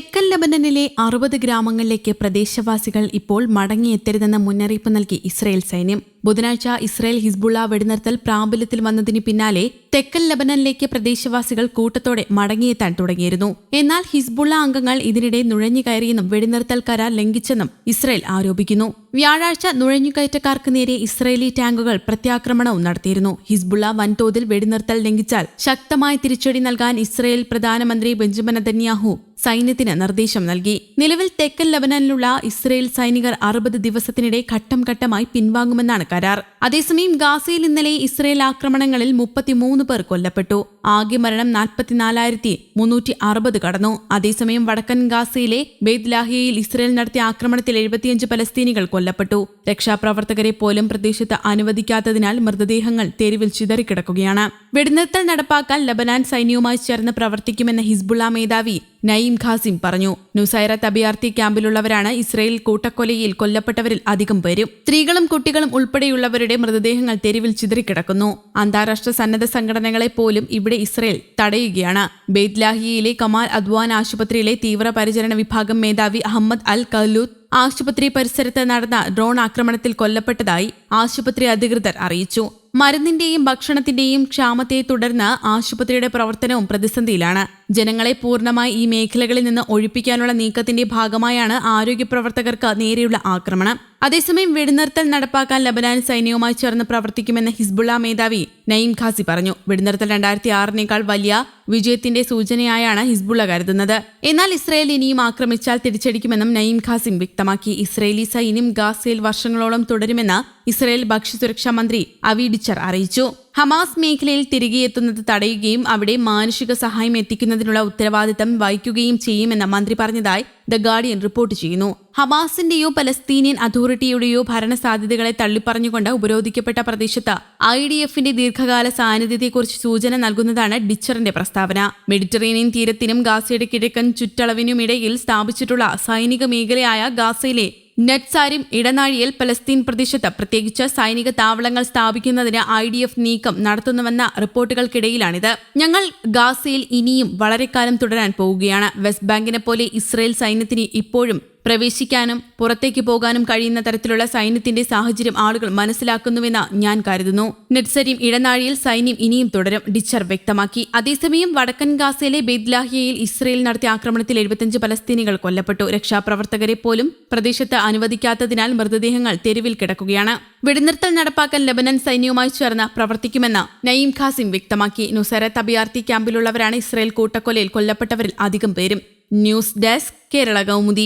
തെക്കൻ ലബനനിലെ അറുപത് ഗ്രാമങ്ങളിലേക്ക് പ്രദേശവാസികൾ ഇപ്പോൾ മടങ്ങിയെത്തരുതെന്ന മുന്നറിയിപ്പ് നൽകി ഇസ്രയേൽ സൈന്യം. ബുധനാഴ്ച ഇസ്രായേൽ ഹിസ്ബുള്ള വെടിനിർത്തൽ പ്രാബല്യത്തിൽ വന്നതിന് പിന്നാലെ തെക്കൻ ലബനനിലേക്ക് പ്രദേശവാസികൾ കൂട്ടത്തോടെ മടങ്ങിയെത്താൻ തുടങ്ങിയിരുന്നു. എന്നാൽ ഹിസ്ബുള്ള അംഗങ്ങൾ ഇതിനിടെ നുഴഞ്ഞുകയറിയെന്നും വെടിനിർത്തൽ കരാർ ലംഘിച്ചെന്നും ഇസ്രായേൽ ആരോപിക്കുന്നു. വ്യാഴാഴ്ച നുഴഞ്ഞുകയറ്റക്കാർക്ക് നേരെ ഇസ്രയേലി ടാങ്കുകൾ പ്രത്യാക്രമണവും നടത്തിയിരുന്നു. ഹിസ്ബുള്ള വൻതോതിൽ വെടിനിർത്തൽ ലംഘിച്ചാൽ ശക്തമായ തിരിച്ചടി നൽകാൻ ഇസ്രയേൽ പ്രധാനമന്ത്രി ബെഞ്ചമിൻ നെതന്യാഹു സൈന്യത്തിന് നിർദ്ദേശം നൽകി. നിലവിൽ തെക്കൻ ലബനനിലുള്ള ഇസ്രയേൽ സൈനികർ അറുപത് ദിവസത്തിനിടെ ഘട്ടം ഘട്ടമായി പിൻവാങ്ങുമെന്നാണ് കരാർ. അതേസമയം ഗാസയിൽ ഇന്നലെ ഇസ്രയേൽ ആക്രമണങ്ങളിൽ മുപ്പത്തിമൂന്ന് പേർ കൊല്ലപ്പെട്ടു. ആകെ മരണം നാൽപ്പത്തിനാലായിരത്തി മുന്നൂറ്റി അറുപത് കടന്നു. അതേസമയം വടക്കൻ ഗാസയിലെ ബെയ്ദ്ലാഹിയയിൽ ഇസ്രയേൽ നടത്തിയ ആക്രമണത്തിൽ എഴുപത്തിയഞ്ച് പലസ്തീനികൾ കൊല്ലപ്പെട്ടു. രക്ഷാപ്രവർത്തകരെ പോലും പ്രദേശത്ത് അനുവദിക്കാത്തതിനാൽ മൃതദേഹങ്ങൾ തെരുവിൽ ചിതറിക്കിടക്കുകയാണ്. വെടിനിർത്തൽ നടപ്പാക്കാൻ ലബനാൻ സൈന്യവുമായി ചേർന്ന് പ്രവർത്തിക്കുമെന്ന ഹിസ്ബുള്ള മേധാവി നയീം ഖാസിം പറഞ്ഞു നുസൈറത്ത് അഭയാർത്ഥി ക്യാമ്പിലുള്ളവരാണ് ഇസ്രയേൽ കൂട്ടക്കൊലയിൽ കൊല്ലപ്പെട്ടവരിൽ അധികം പേരും. സ്ത്രീകളും കുട്ടികളും ഉൾപ്പെടെയുള്ളവരുടെ മൃതദേഹങ്ങൾ തെരുവിൽ ചിതറിക്കിടക്കുന്നു. അന്താരാഷ്ട്ര സന്നദ്ധ സംഘടനകളെ പോലും ഇവിടെ ഇസ്രയേൽ തടയുകയാണ്. ബെയ്ത്ലാഹിയയിലെ കമാൽ അദ്വാൻ ആശുപത്രിയിലെ തീവ്രപരിചരണ വിഭാഗം മേധാവി അഹമ്മദ് അൽ കലൂത്ത് ആശുപത്രി പരിസരത്ത് നടന്ന ഡ്രോൺ ആക്രമണത്തിൽ കൊല്ലപ്പെട്ടതായി ആശുപത്രി അധികൃതർ അറിയിച്ചു. മരുന്നിന്റെയും ഭക്ഷണത്തിന്റെയും ക്ഷാമത്തെ തുടർന്ന് ആശുപത്രിയുടെ പ്രവർത്തനവും പ്രതിസന്ധിയിലാണ്. ജനങ്ങളെ പൂർണമായി ഈ മേഖലകളിൽ നിന്ന് ഒഴിപ്പിക്കാനുള്ള നീക്കത്തിന്റെ ഭാഗമായാണ് ആരോഗ്യ പ്രവർത്തകർക്ക് നേരെയുള്ള ആക്രമണം. അതേസമയം വെടിനിർത്തൽ നടപ്പാക്കാൻ ലബനാൻ സൈന്യവുമായി ചേർന്ന് പ്രവർത്തിക്കുമെന്ന് ഹിസ്ബുള്ള മേധാവി നയിം ഖാസി പറഞ്ഞു. വെടിനിർത്തൽ രണ്ടായിരത്തി ആറിനേക്കാൾ വലിയ വിജയത്തിന്റെ സൂചനയായാണ് ഹിസ്ബുള്ള കരുതുന്നത്. എന്നാൽ ഇസ്രയേൽ ഇനിയും ആക്രമിച്ചാൽ തിരിച്ചടിക്കുമെന്നും നയിം ഖാസിം വ്യക്തമാക്കി. ഇസ്രയേലി സൈന്യം ഗാസയിൽ വർഷങ്ങളോളം തുടരുമെന്ന് ഇസ്രയേൽ ഭക്ഷ്യസുരക്ഷാ മന്ത്രി അവി ഡിച്ചർ അറിയിച്ചു. ഹമാസ് മേഖലയിൽ തിരികെയെത്തുന്നത് തടയുകയും അവിടെ മാനുഷിക സഹായം എത്തിക്കുന്നതിനുള്ള ഉത്തരവാദിത്തം വഹിക്കുകയും ചെയ്യുമെന്ന് മന്ത്രി പറഞ്ഞതായി ദ ഗാർഡിയൻ റിപ്പോർട്ട് ചെയ്യുന്നു. ഹമാസിന്റെയോ പലസ്തീനിയൻ അതോറിറ്റിയുടെയോ ഭരണ സാധ്യതകളെ തള്ളിപ്പറഞ്ഞുകൊണ്ട് ഉപരോധിക്കപ്പെട്ട പ്രദേശത്ത് ഐ ഡി എഫിന്റെ ദീർഘകാല സാന്നിധ്യത്തെക്കുറിച്ച് സൂചന നൽകുന്നതാണ് ഡിച്ചറിന്റെ പ്രസ്താവന. മെഡിറ്ററേനിയൻ തീരത്തിനും ഗാസയുടെ കിഴക്കൻ ചുറ്റളവിനുമിടയിൽ സ്ഥാപിച്ചിട്ടുള്ള സൈനിക മേഖലയായ ഗാസയിലെ നെറ്റ്സാരിം ഇടനാഴിയിൽ പലസ്തീൻ പ്രദേശത്ത് പ്രത്യേകിച്ച് സൈനിക താവളങ്ങൾ സ്ഥാപിക്കുന്നതിന് ഐ ഡി എഫ് നീക്കം നടത്തുന്നുവെന്ന റിപ്പോർട്ടുകൾക്കിടയിലാണിത്. ഞങ്ങൾ ഗാസയിൽ ഇനിയും വളരെക്കാലം തുടരാൻ പോവുകയാണ്. വെസ്റ്റ് ബാങ്കിനെ പോലെ ഇസ്രയേൽ സൈന്യത്തിന് ഇപ്പോഴും പ്രവേശിക്കാനും പുറത്തേക്ക് പോകാനും കഴിയുന്ന തരത്തിലുള്ള സൈന്യത്തിന്റെ സാഹചര്യം ആളുകൾ മനസ്സിലാക്കുന്നുവെന്ന് ഞാൻ കരുതുന്നു. നെറ്റ്സരിയും ഇടനാഴിയിൽ സൈന്യം ഇനിയും തുടരും ഡിച്ചർ വ്യക്തമാക്കി. അതേസമയം വടക്കൻ ഗാസയിലെ ബെയ്ദ്ലാഹിയയിൽ ഇസ്രയേൽ നടത്തിയ ആക്രമണത്തിൽ എഴുപത്തിയഞ്ച് പലസ്തീനികൾ കൊല്ലപ്പെട്ടു. രക്ഷാപ്രവർത്തകരെ പോലും പ്രദേശത്ത് അനുവദിക്കാത്തതിനാൽ മൃതദേഹങ്ങൾ തെരുവിൽ കിടക്കുകയാണ്. വെടിനിർത്തൽ നടപ്പാക്കാൻ ലബനൻ സൈന്യവുമായി ചേർന്ന് പ്രവർത്തിക്കുമെന്ന് നയീം ഖാസിം വ്യക്തമാക്കി. നുസരത്ത് അഭയാർത്ഥി ക്യാമ്പിലുള്ളവരാണ് ഇസ്രയേൽ കൂട്ടക്കൊലയിൽ കൊല്ലപ്പെട്ടവരിൽ അധികം പേരും. News desk Kerala Kaumudi.